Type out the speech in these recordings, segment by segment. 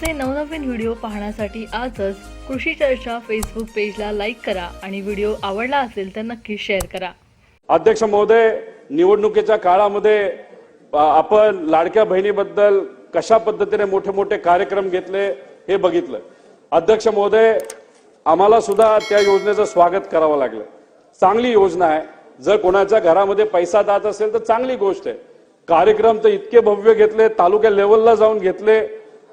आमचे नवनवीन व्हिडिओ पाहण्यासाठी आजच कृषी चर्चा फेसबुक पेजला लाईक करा आणि व्हिडिओ आवडला असेल तर नक्की शेअर करा. अध्यक्ष महोदय निवडणुकीच्या काळामध्ये आपण लाडक्या बहिणीबद्दल कशा पद्धतीने मोठे मोठे कार्यक्रम घेतले हे बघितलं. अध्यक्ष महोदय आम्हाला सुद्धा त्या योजनेचं स्वागत करावं लागलं. चांगली योजना आहे. जर कोणाच्या घरामध्ये पैसा जात असेल तर चांगली गोष्ट आहे. कार्यक्रम तर इतके भव्य घेतले तालुक्या लेवलला जाऊन घेतले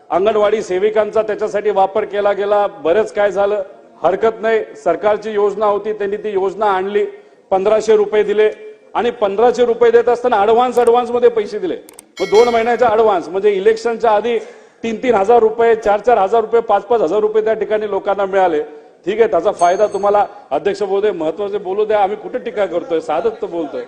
अंगणवाडी सेविकांचा त्याच्यासाठी वापर केला गेला. बरंच काय झालं. हरकत नाही. सरकारची योजना होती. त्यांनी ती योजना आणली. पंधराशे रुपये दिले. आणि पंधराशे रुपये देत असताना अडव्हान्स अडव्हान्समध्ये पैसे दिले. मग दोन महिन्याच्या अडव्हान्स म्हणजे इलेक्शनच्या आधी तीन तीन हजार रुपये चार चार हजार रुपये पाच पाच हजार रुपये त्या ठिकाणी लोकांना मिळाले. ठीक आहे. त्याचा फायदा तुम्हाला अध्यक्ष महोदय महत्त्वाचे बोलू द्या. आम्ही कुठे टीका करतोय? साधत तर बोलतोय.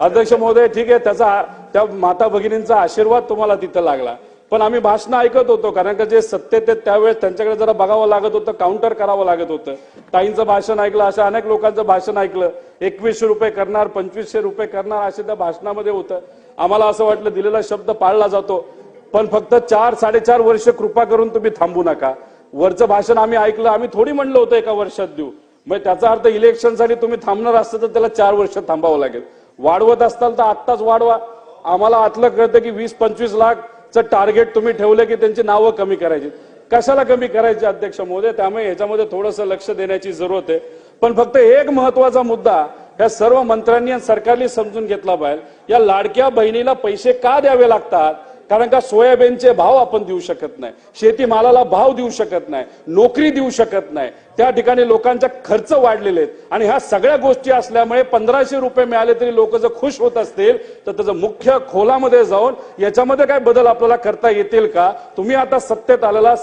अध्यक्ष महोदय ठीक आहे. त्याचा त्या माता भगिनींचा आशीर्वाद तुम्हाला तिथं लागला. पण आम्ही भाषणं ऐकत होतो कारण का जे सत्तेत आहेत त्यावेळेस त्यांच्याकडे जरा बघावं लागत होतं काउंटर करावं लागत होतं. ताईंचं भाषण ऐकलं अशा अनेक लोकांचं भाषण ऐकलं. एकवीसशे रुपये करणार पंचवीसशे रुपये करणार असे त्या भाषणामध्ये होतं. आम्हाला असं वाटलं दिलेला शब्द पाळला जातो. पण फक्त चार साडेचार वर्ष कृपा करून तुम्ही थांबू नका. वरचं भाषण आम्ही ऐकलं आम्ही थोडी म्हणलं होतं एका वर्षात देऊ. मग त्याचा अर्थ इलेक्शनसाठी तुम्ही थांबणार असतं तर त्याला चार वर्ष थांबावं लागेल. वाढवत असताल तर आत्ताच वाढवा. आम्हाला आतलं कळतं की वीस पंचवीस लाख टार्गेट तुम्ही ठेवलं की त्यांची नावं कमी करायची. कशाला कमी करायची अध्यक्ष महोदय? त्यामुळे याच्यामध्ये थोडंसं लक्ष देण्याची जरूरत आहे. पण फक्त एक महत्त्वाचा मुद्दा या सर्व मंत्र्यांनी आणि सरकारने समजून घेतला पाहिजे. या लाडक्या बहिणीला पैसे का द्यावे लागतात? कारण का सोयाबीनचे भाव आपण देऊ शकत नाही शेतीमालाला भाव देऊ शकत नाही नोकरी देऊ शकत नाही. त्या ठिकाणी लोकांचा खर्च वाढलेले आहेत. आणि ह्या सगळ्या गोष्टी असल्यामुळे पंधराशे रुपये मिळाले तरी लोक जर खुश होत असतील तर त्याचं मुख्य खोलामध्ये जाऊन याच्यामध्ये काय बदल आपल्याला करता येतील का? तुम्ही आता सत्तेत आलेला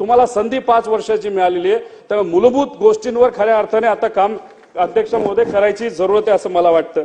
तुम्हाला संधी पाच वर्षाची मिळालेली आहे. त्यामुळे मूलभूत गोष्टींवर खऱ्या अर्थाने आता काम अध्यक्ष महोदय करायची जरूरत आहे असं मला वाटतं.